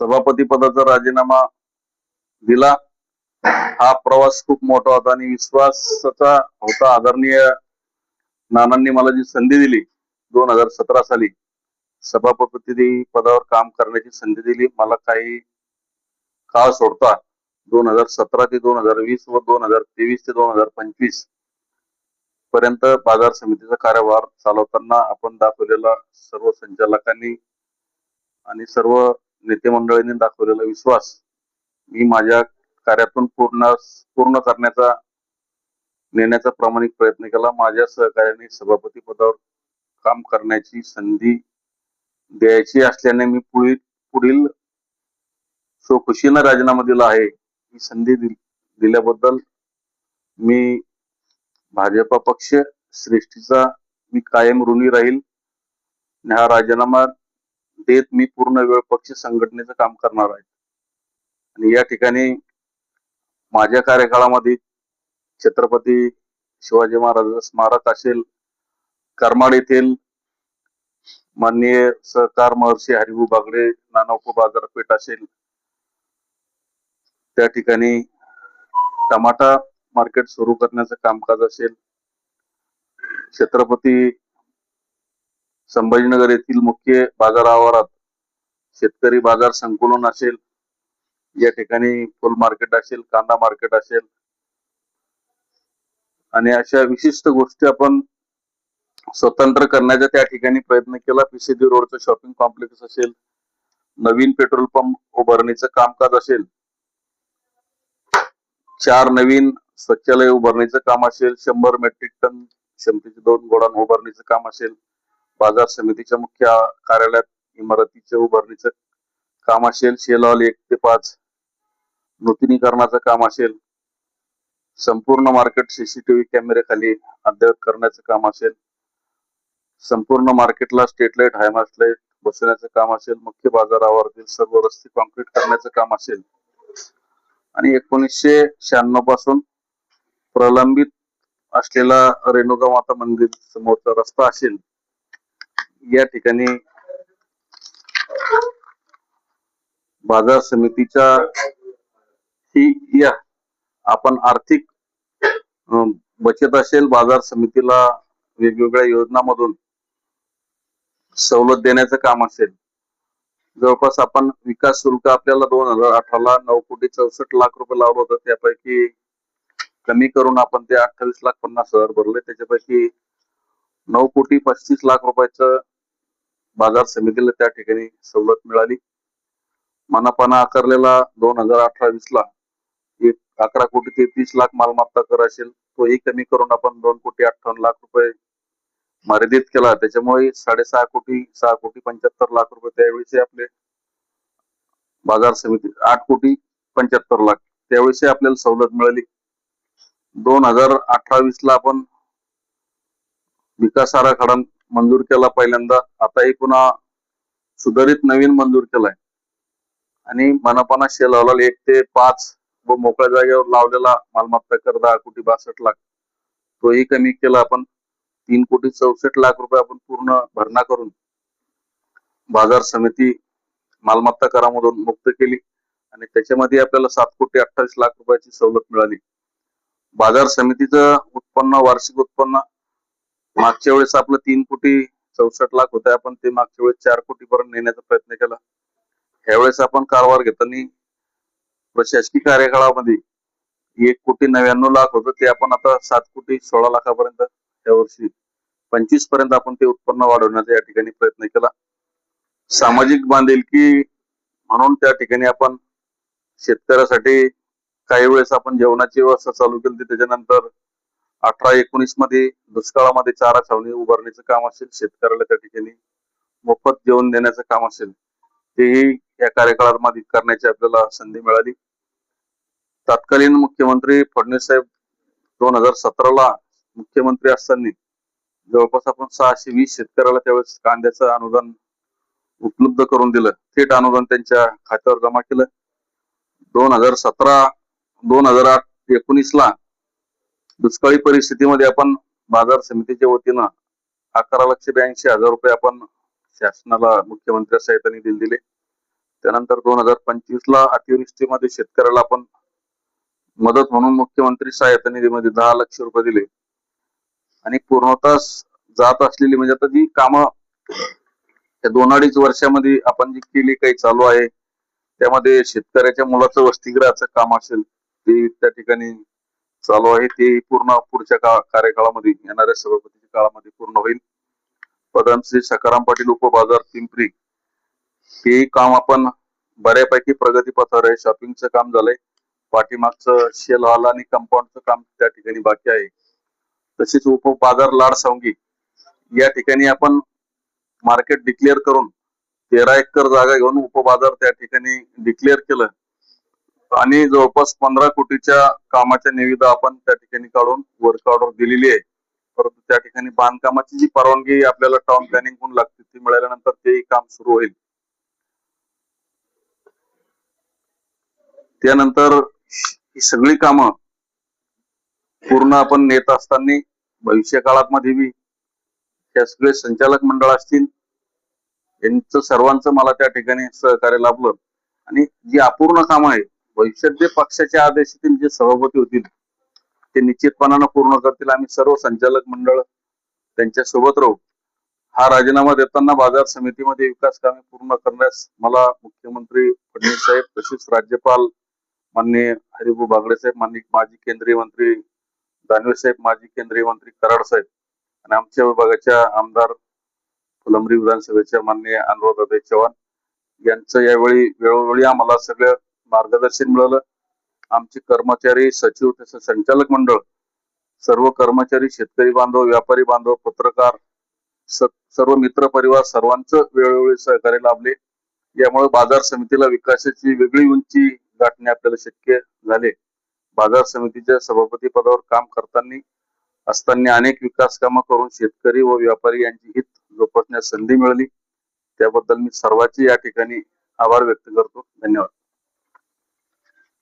सभापती पदाचा राजीनामा दिला. हा प्रवास खूप मोठा होता आणि विश्वासाचा होता. आदरणीय नानांनी मला जी संधी दिली दोन हजार सतरा साली सभापती पदावर काम करण्याची संधी दिली. मला काही काळ सोडता दोन हजार सतरा ते दोन हजार वीस व दोन हजार तेवीस ते दोन हजार पंचवीसपर्यंत बाजार समितीचा कार्यभार चालवताना आपण दाखवलेला सर्व संचालकांनी आणि सर्व नेते मंडळींनी दाखवलेला विश्वास मी माझ्या कार्यातून पूर्ण पूर्ण करण्याचा नेण्याचा प्रामाणिक प्रयत्न केला. माझ्या सहकार्याने सभापती पदावर काम करण्याची संधी द्यायची असल्याने मी पुढील पुढील स्वखुशीनं राजीनामा दिला आहे. ही संधी दिल्याबद्दल मी भाजपा पक्ष श्रेष्ठीचा मी कायम ऋणी राहील. हा राजीनामा देत मी पूर्ण वेळ पक्ष संघटनेचं काम करणार आहे. आणि या ठिकाणी माझ्या कार्यकाळामध्ये छत्रपती शिवाजी महाराजांचं स्मारक असेल करमाड येथील माननीय सहकार महर्षी हरिभाऊ बागडे नानापू बाजारपेठ असेल. त्या ठिकाणी टमाटा मार्केट सुरू करण्याचं कामकाज असेल. छत्रपती संभाजीनगर येथील मुख्य बाजार आवारात शेतकरी बाजार संकुलन असेल या ठिकाणी फुल मार्केट असेल कांदा मार्केट असेल आणि अशा विशिष्ट गोष्टी आपण स्वतंत्र करण्याचा त्या ठिकाणी प्रयत्न केला. पीसीडी रोडचं शॉपिंग कॉम्प्लेक्स असेल नवीन पेट्रोल पंप उभारणीचं कामकाज असेल चार नवीन स्वच्छालय उभारणीचं काम असेल शंभर मेट्रिक टन क्षमतेचे दोन गोडाऊन उभारणीचं काम असेल बाजार समितीच्या मुख्य कार्यालयात इमारतीच्या उभारणीचं काम असेल शेल हॉल एक ते पाच नूतनीकरणाचं काम असेल संपूर्ण मार्केट सीसीटीव्ही कॅमेऱ्याखाली अद्ययावत करण्याचं काम असेल संपूर्ण मार्केटला street light high mast light बसवण्याचं काम असेल मुख्य बाजारावरील सर्व रस्ते कॉन्क्रीट करण्याचं काम असेल. आणि एकोणीसशे शहाण्णवपासून प्रलंबित असलेला रेणुका माता मंदिर समोरचा रस्ता असेल या ठिकाणी बाजार समितीच्या ही या आपण आर्थिक बचत असेल बाजार समितीला वेगवेगळ्या योजनामधून सवलत देण्याचं काम असेल. जवळपास आपण विकास शुल्क आपल्याला दोन हजार अठराला नऊ कोटी चौसष्ट लाख रुपये लावलं होतं. त्यापैकी कमी करून आपण ते अठ्ठावीस लाख पन्नास हजार भरले. त्याच्यापैकी नऊ कोटी पस्तीस लाख रुपयाचं बाजार समितीला त्या ठिकाणी सवलत मिळाली. मनापाना आकारलेला दोन हजार अठरा वीस ला एक अकरा कोटी ते तीस लाख मालमत्ता कर असेल तोही कमी करून आपण दोन कोटी अठ्ठावन्न लाख रुपये मर्यादित केला. त्याच्यामुळे साडेसहा कोटी सहा कोटी पंच्याहत्तर लाख रुपये त्यावेळेस आपले बाजार समिती आठ कोटी पंच्याहत्तर लाख त्यावेळेस आपल्याला सवलत मिळाली. दोन हजार अठरा ला आपण विकास आराखडा मंजूर केला पहिल्यांदा. आताही पुन्हा सुधारित नवीन मंजूर केलाय. आणि मनापाना शेल हॉल एक ते पाच व मोकळ्या जागेवर लावलेला मालमत्ता कर दहा कोटी बासष्ट लाख. तोही कमी केला आपण. तीन कोटी चौसष्ट लाख रुपये आपण पूर्ण भरणा करून बाजार समिती मालमत्ता करामधून मुक्त केली. आणि त्याच्यामध्ये आपल्याला सात कोटी अठ्ठावीस लाख रुपयाची सवलत मिळाली. बाजार समितीचं उत्पन्न वार्षिक उत्पन्न मागच्या वेळेस आपलं तीन कोटी चौसष्ट लाख होतं आपण ते मागच्या वेळेस चार कोटी पर्यंत नेण्याचा प्रयत्न केला. ह्यावेळेस आपण कारभार घेताना प्रशासकीय कार्यकाळामध्ये एक कोटी नव्याण्णव लाख होतं ते आपण आता सात कोटी सोळा लाखापर्यंत या वर्षी पंचवीसपर्यंत आपण ते उत्पन्न वाढवण्याचा या ठिकाणी प्रयत्न केला. सामाजिक बांधिलकी म्हणून त्या ठिकाणी आपण शेतकऱ्यासाठी काही वेळेस आपण जेवणाची व्यवस्था चालू केली त्याच्यानंतर अठरा एकोणीसमध्ये दुष्काळामध्ये चारा छावणी उभारण्याचं काम असेल शेतकऱ्याला त्या ठिकाणी मोफत जेवण देण्याचं काम असेल तेही या कार्यकाळामध्ये करण्याची आपल्याला संधी मिळाली. तत्कालीन मुख्यमंत्री फडणवीस साहेब दोन हजार सतराला मुख्यमंत्री असताना जवळपास आपण सहाशे वीस शेतकऱ्याला त्यावेळेस कांद्याचं अनुदान उपलब्ध करून दिलं. थेट अनुदान त्यांच्या खात्यावर जमा केलं. दोन हजार सतरा दोन हजार आठ एकोणीस ला दुष्काळी परिस्थितीमध्ये आपण बाजार समितीच्या वतीनं अकरा लक्ष ब्याऐंशी हजार रुपये आपण शासनाला मुख्यमंत्री साहेबांनी दिले दिले. त्यानंतर दोन हजार पंचवीस ला अतिवृष्टीमध्ये शेतकऱ्याला आपण मदत म्हणून मुख्यमंत्री सहायता निधीमध्ये दहा लक्ष रुपये दिले. आणि पूर्णतः जात असलेली म्हणजे आता जी कामं त्या दोन अडीच वर्षामध्ये आपण जी केली काही चालू आहे त्यामध्ये शेतकऱ्याच्या मुलाचं वसतिगृहाचं काम असेल ते त्या ठिकाणी चालू आहे ते पूर्ण पुढच्या का कार्यकाळामध्ये येणाऱ्या सभापतीच्या काळामध्ये पूर्ण होईल. प्रधानश्री सकाराम पाटील उपबाजार पिंपरी. हे काम आपण बऱ्यापैकी प्रगतीपथावर आहे. शॉपिंगचं काम झालंय. पाठीमागचं शेल हॉल आणि कंपाऊंडचं काम त्या ठिकाणी बाकी आहे. तसेच उपबाजार लाड सावंगी या ठिकाणी आपण मार्केट डिक्लेअर करून तेरा एकर जागा घेऊन उपबाजार त्या ठिकाणी डिक्लेअर केलं. आणि जवळपास पंधरा कोटीच्या कामाच्या निविदा आपण त्या ठिकाणी काढून वर्क ऑर्डर दिलेली आहे. परंतु त्या ठिकाणी बांधकामाची जी परवानगी आपल्याला टाउन प्लॅनिंग म्हणून लागते ती मिळाल्यानंतर तेही काम सुरू होईल. त्यानंतर ही सगळी कामं पूर्ण आपण नेत असताना भविष्य काळात मध्ये बी त्या सगळे संचालक मंडळ असतील यांचं सर्वांचं मला त्या ठिकाणी सहकार्य लाभलं. आणि जी अपूर्ण कामं आहे भविष्यात जे पक्षाच्या आदेशातील जे सभापती होतील ते निश्चितपणानं पूर्ण करतील आम्ही सर्व संचालक मंडळ त्यांच्यासोबत राहू. हा राजीनामा देताना बाजार समितीमध्ये विकास कामे पूर्ण करण्यास मला मुख्यमंत्री फडणवीस साहेब तसेच राज्यपाल माननीय हरिभाऊ बागडे साहेब माननीय माजी केंद्रीय मंत्री दानवे साहेब माजी केंद्रीय मंत्री कराड साहेब आणि आमच्या विभागाच्या आमदार फुलंबरी विधानसभेच्या माननीय अनुराधाताई चव्हाण यांचं यावेळी वेळोवेळी आम्हाला सगळं मार्गदर्शन मिळालं. आमचे कर्मचारी सचिव तसं संचालक मंडळ सर्व कर्मचारी शेतकरी बांधव व्यापारी बांधव पत्रकार सर्व मित्र परिवार सर्वांचं वेळोवेळी सहकार्य लाभले. यामुळे बाजार समितीला विकासाची वेगळी उंची गाठणे आपल्याला शक्य झाले. बाजार समितीच्या सभापती पदावर काम करताना असताना अनेक विकास कामं करून शेतकरी व व्यापारी यांची हित जोपासण्यास संधी मिळाली. त्याबद्दल मी सर्वांचे या ठिकाणी आभार व्यक्त करतो. धन्यवाद.